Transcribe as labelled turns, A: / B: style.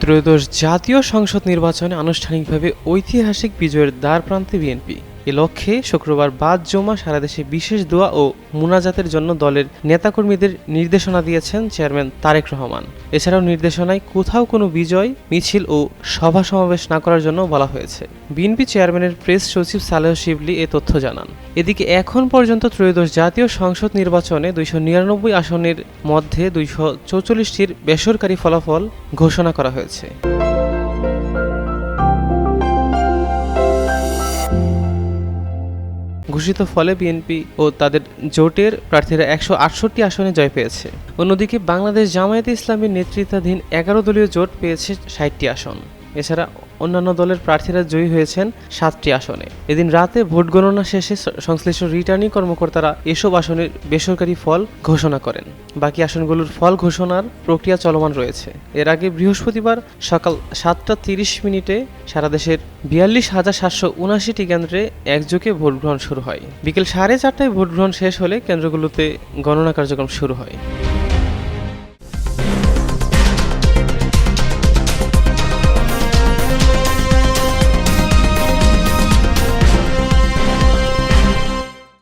A: ত্রয়োদশ জাতীয় সংসদ নির্বাচনে আনুষ্ঠানিকভাবে ঐতিহাসিক বিজয়ের দ্বার প্রান্তে বিএনপি। এ লক্ষ্যে শুক্রবার বাদ জমা সারা দেশে বিশেষ দোয়া ও মুনাজাতের জন্য দলের নেতাকর্মীদের নির্দেশনা দিয়েছেন চেয়ারম্যান তারেক রহমান। এছাড়াও নির্দেশনায় কোথাও কোনো বিজয়, মিছিল ও সভা সমাবেশ না করার জন্য বলা হয়েছে। বিএনপি চেয়ারম্যানের প্রেস সচিব সালেহ শিবলি এ তথ্য জানান। এদিকে এখন পর্যন্ত ত্রয়োদশ জাতীয় সংসদ নির্বাচনে দুইশো নিরানব্বই আসনের মধ্যে দুইশো চৌচল্লিশটির বেসরকারি ফলাফল ঘোষণা করা হয়েছে। ঘোষিত ফলে বিএনপি ও তাদের জোটের প্রার্থীরা একশো আটষট্টি আসনে জয় পেয়েছে। অন্যদিকে বাংলাদেশ জামায়াতে ইসলামের নেতৃত্বাধীন এগারো দলীয় জোট পেয়েছে ষাটটি আসন। এছাড়া অন্যান্য দলের প্রার্থীরা জয়ী হয়েছেন সাতটি আসনে। এদিন রাতে ভোট গণনা শেষে সংশ্লিষ্ট রিটার্নিং কর্মকর্তারা এসব আসনের বেসরকারি ফল ঘোষণা করেন। বাকি আসনগুলোর ফল ঘোষণার প্রক্রিয়া চলমান রয়েছে। এর আগে বৃহস্পতিবার সকাল সাতটা তিরিশ মিনিটে সারা দেশের বিয়াল্লিশ হাজার সাতশো উনাশিটি কেন্দ্রে একযোগে ভোট গ্রহণ শুরু হয়। বিকেল সাড়ে চারটায় ভোট গ্রহণ শেষ হলে কেন্দ্রগুলোতে গণনা কার্যক্রম শুরু হয়।